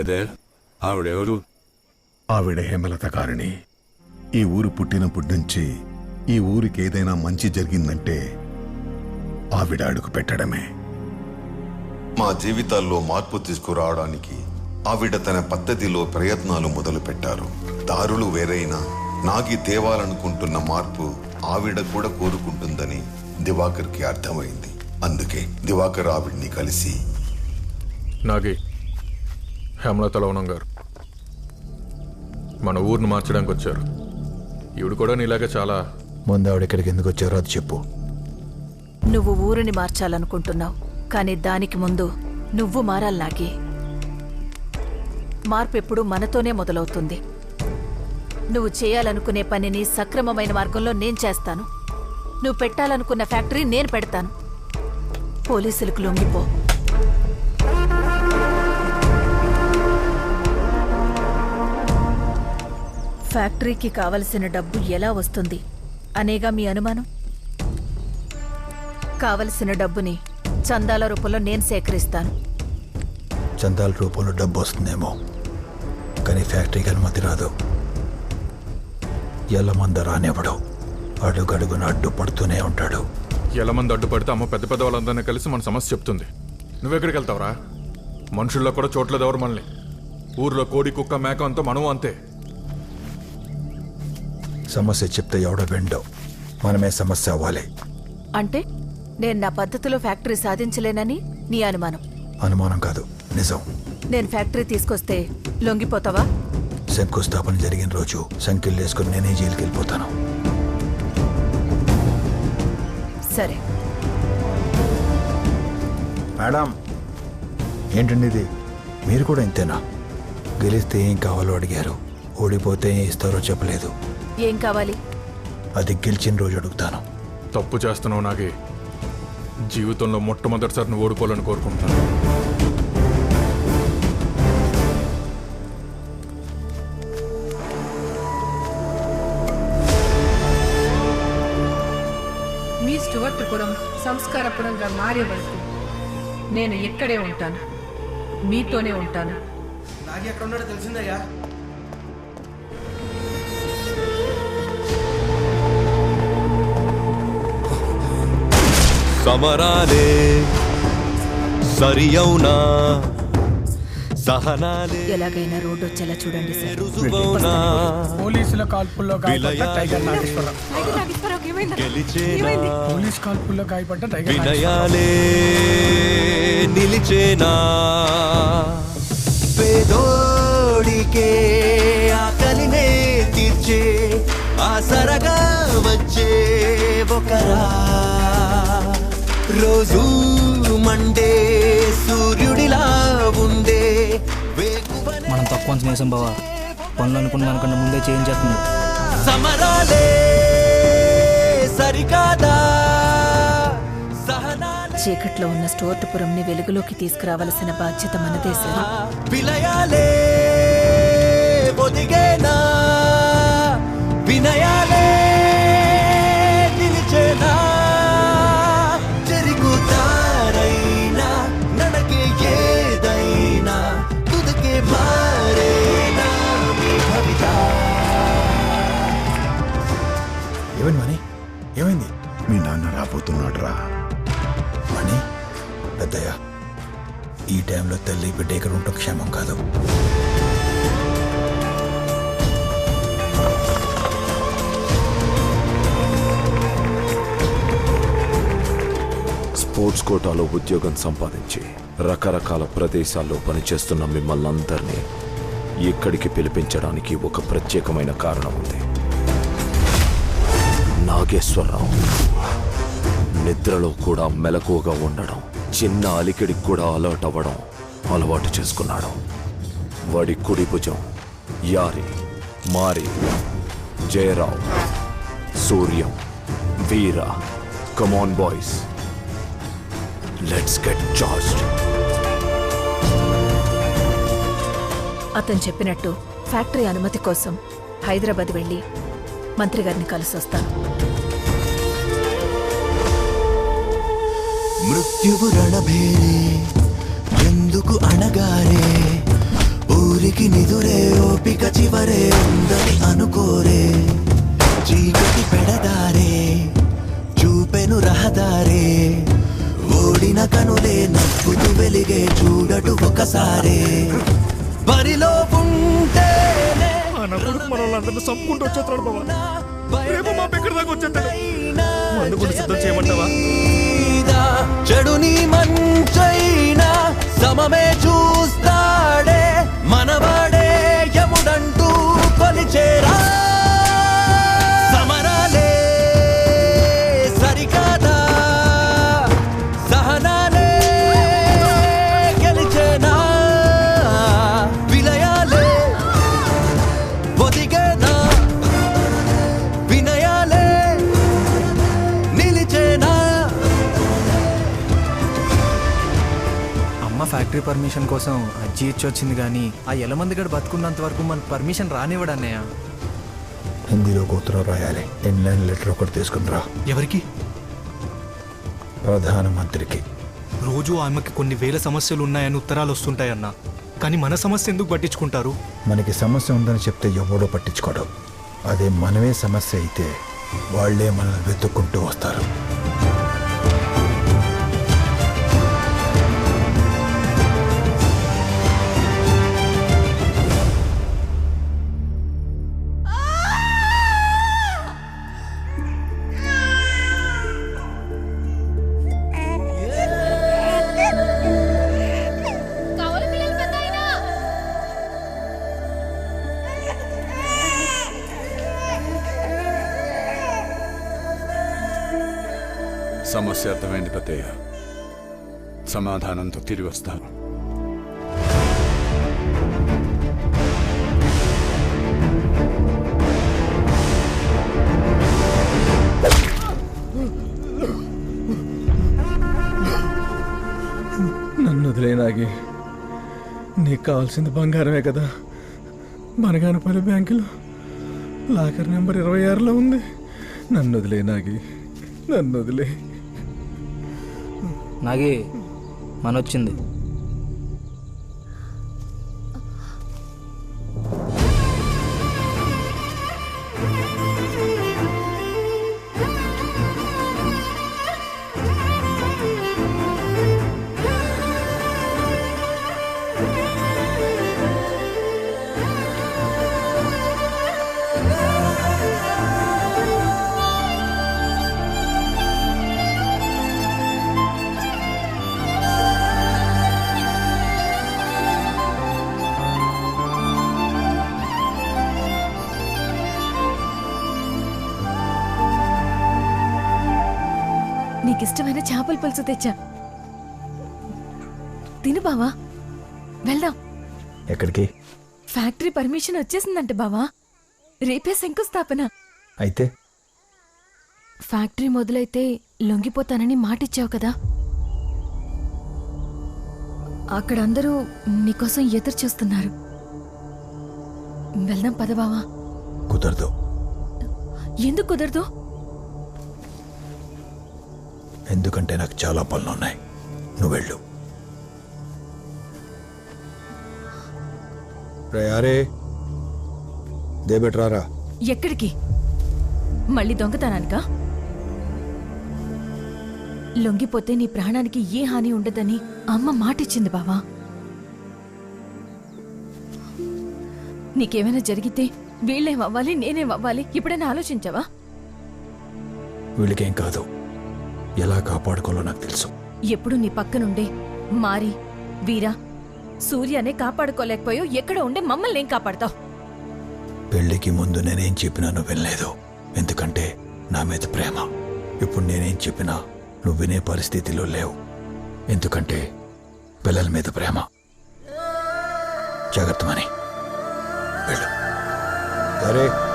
అదే ఆవిడెవరు ఆవిడ హేమలత గారిని ఈ ఊరు పుట్టినప్పటి నుంచి ఈ ఊరికి ఏదైనా మంచి జరిగిందంటే ఆవిడ అడుగు పెట్టడమే. మా జీవితాల్లో మార్పు తీసుకురావడానికి ఆవిడ తన పద్ధతిలో ప్రయత్నాలు మొదలుపెట్టారు. దారులు వేరైనా నాగి తేవాలనుకుంటున్న మార్పు ఆవిడ కూడా కోరుకుంటుందని దివాకర్కి అర్థమైంది. అందుకే దివాకర్ ఆవిడ్ని కలిసి నాగి హేమలత లవణం గారు మన ఊరిని మార్చడానికి వచ్చారు ఈవిడ కూడా నీలాగే చాలా ముందు ఆవిడ ఇక్కడికి ఎందుకు వచ్చారో అది చెప్పు. నువ్వు ఊరిని మార్చాలనుకుంటున్నావు కానీ దానికి ముందు నువ్వు మారాలి నాకి. మార్పు ఎప్పుడు మనతోనే మొదలవుతుంది. నువ్వు చేయాలనుకునే పనిని సక్రమమైన మార్గంలో నేను చేస్తాను. నువ్వు పెట్టాలనుకున్న ఫ్యాక్టరీ నేను పెడతాను. పోలీసులకు లొంగిపో. ఫ్యాక్టరీకి కావలసిన డబ్బు ఎలా వస్తుంది? అనేగా మీ అనుమానం? కావలసిన డబ్బుని చందాల రూపంలో నేను సేకరిస్తాను. చందాల రూపంలో డబ్బు వస్తుందేమో కానీ ఫ్యాక్టరీకి అనుమతి రాదు. ఎల్ల మంద రానివ్వడు. అడుగడుగున అడ్డు పడుతూనే ఉంటాడు. ఎలా మంది అడ్డుపడితే అమ్మ పెద్ద పెద్ద వాళ్ళందరినీ కలిసి మన సమస్య చెప్తుంది. నువ్వెక్కడికి వెళ్తావురా మనుషుల్లో కూడా చోట్లేదు ఎవరు మనల్ని. ఊర్లో కోడి కుక్క మేక అంతా మనము అంతే. సమస్య చెప్తే ఎవడో వెండో. మనమే సమస్య అవ్వాలి. అంటే నేను నా పద్ధతిలో ఫ్యాక్టరీ సాధించలేనని నీ అనుమానం? అనుమానం కాదు. నిజం. నేను ఫ్యాక్టరీ తీసుకొస్తే లొంగిపోతావా? శంకుస్థాపన జరిగిన రోజు సంఖ్యలు వేసుకుని నేనే జైలుకి వెళ్ళిపోతాను. సరే. మేడం ఏంటండి ఇది? మీరు కూడా ఇంతేనా? గెలిస్తే ఏం కావాలో అడిగారు. ఓడిపోతే ఏం ఇస్తారో చెప్పలేదు. ఏం కావాలి? అది గెలిచిన రోజు అడుగుతాను. తప్పు చేస్తున్నావు నాగి. జీవితంలో మొట్టమొదటిసారి నువ్వు ఓడిపోవాలని కోరుకుంటున్నాను. మీ స్టువర్ట్పురం సంస్కారపురంగా మారే వరకు నేను ఇక్కడే ఉంటాను. మీతోనే ఉంటాను. నాగి ఎక్కడ ఉన్నాడో తెలిసిందయ్యా. సమరాలే సరియౌనా సహనాలే ఎలాగైనా రోడ్డు వచ్చేలా చూడండి సార్. రుజువౌనా పోలీసుల కాల్పుల్లో గాయపడ్డ టైగర్ నాగేశ్వరరావు. గెలిచేనా? పోలీస్ కాల్పుల్లో గాయపడ్డ టైగర్. వినయాలే నిలిచేనా? పేదోడికే రోజు మండే సూర్యుడిలా ఉండే వేకువనే మనం తక్కువ వేసాం బావా. పనులు అనుకున్న దానికన్నా ముందే చేయించేస్తుంది సమరాలే సరికాదా? సహనాలే చీకట్లో ఉన్న స్టోర్టుపురంని వెలుగులోకి తీసుకురావలసిన బాధ్యత మనదే సార్. విలయాలే ఒదిగేనా? వినయాలే నాన్న రా మణి పెద్దయ్య ఈ టైంలో తల్లి బిడ్డ ఇక్కడ ఉండటం క్షేమం కాదు. స్పోర్ట్స్ కోటాలో ఉద్యోగం సంపాదించి రకరకాల ప్రదేశాల్లో పనిచేస్తున్న మిమ్మల్ని అందరినీ ఇక్కడికి పిలిపించడానికి ఒక ప్రత్యేకమైన కారణం ఉంది. నాగేశ్వరరావు. నిద్రలో కూడా మెలకువగా ఉండడం చిన్న అలికిడికి కూడా అలర్ట్ అవ్వడం అలవాటు చేసుకున్నాడు. వాడి కుడి భుజం యారి మారి Jayarao Suryam Veera come on boys let's get charged అతను చెప్పినట్టు ఫ్యాక్టరీ అనుమతి కోసం హైదరాబాద్ వెళ్ళి మంత్రి గారిని కలిసొస్తాను మృత్యువు రణభేరే ఎందుకు అణగారే? ఊరికి నిదురే ఓపిక చివరే ఉందని అనుకోరే. చీకటి పెడదారే చూపెను రహదారే. ఓడిన కనులే నవ్వుతూ వెలిగే చూడటు ఒకసారే. బరిలో ఉంటేనే మన వాళ్ళందరినీ చంపుకుంటూ వచ్చేస్తాడు బాబా రేపు మా ఎక్కడి దాకా వచ్చేస్తాడు. మందు కూడా సిద్ధం చేయమంటావా? చెడుని మంచై ఫ్యాక్టరీ పర్మిషన్ కోసం అజ్జి ఇచ్చి వచ్చింది కానీ ఆ ఎలమంది గడు బతుకున్నంత వరకు మనకు పర్మిషన్ రానివ్వడు అన్నయ్య. హిందీలో ఉత్తరం రాయాలి. ఇన్లైన్ లెటర్ ఒకటి తీసుకుని రా. ఎవరికి? ప్రధానమంత్రికి. రోజు ఆమెకి కొన్ని వేల సమస్యలు ఉన్నాయని ఉత్తరాలు వస్తుంటాయన్న కానీ మన సమస్య ఎందుకు పట్టించుకుంటారు? మనకి సమస్య ఉందని చెప్తే ఎవడో పట్టించుకోడు. అదే మనమే సమస్య అయితే వాళ్ళే మనల్ని వెతుక్కుంటూ వస్తారు. సమస్య అర్థమైంది పెద్దయ్య. సమాధానంతో తిరిగి వస్తాను. నన్ను వదిలేనాగి నీకు కావాల్సింది బంగారమే కదా. బనగానపల్లి బ్యాంకులో లాకర్ నెంబర్ ఇరవై ఆరులో ఉంది. నన్ను వదిలేనాగి నన్ను వదిలే నాగి మనొచ్చింది. నీకిష్టమైన చేపల పులుసు తెచ్చా. తిను బావా. వెళ్దాం. ఎక్కడికి? ఫ్యాక్టరీ పర్మిషన్ వచ్చేసిందంట బావా. రేపే శంకుస్థాపన. అయితే? ఫ్యాక్టరీ మొదలైతే లొంగిపోతానని మాటిచ్చావు కదా. అక్కడ అందరూ నీకోసం ఎదురు చూస్తున్నారు. వెళ్దాం పద బావా. కుదరదు. ఎందుకు కుదరదు? ఎందుకంటే నాకు చాలా పనులున్నాయి నువ్వు వెళ్ళు. రే అరే దేబెట్రారా ఎక్కడికి? మళ్ళీ దొంగతనానికా? లొంగిపోతే నీ ప్రాణానికి ఏ హాని ఉండదని అమ్మ మాటిచ్చింది బావా. నీకేమైనా జరిగితే వీళ్ళేం అవ్వాలి నేనేం అవ్వాలి? ఇప్పుడైనా ఆలోచించావా? వీళ్ళకేం కాదు. ఎలా కాపాడుకోవాలో నాకు తెలుసు. ఎప్పుడు నీ పక్కనుండే మారి వీరా సూర్యనే కాపాడుకోలేకపోయావు ఎక్కడ ఉండే మమ్మల్ని ఏం కాపాడతావు? పెళ్ళికి ముందు నేనేం చెప్పినా నువ్వు వినలేదు. ఎందుకంటే నా మీద ప్రేమ. ఇప్పుడు నేనేం చెప్పినా నువ్వు వినే పరిస్థితిలో లేవు. ఎందుకంటే పిల్లల మీద ప్రేమ. జాగ్రత్త మని వెళ్ళు. సరే.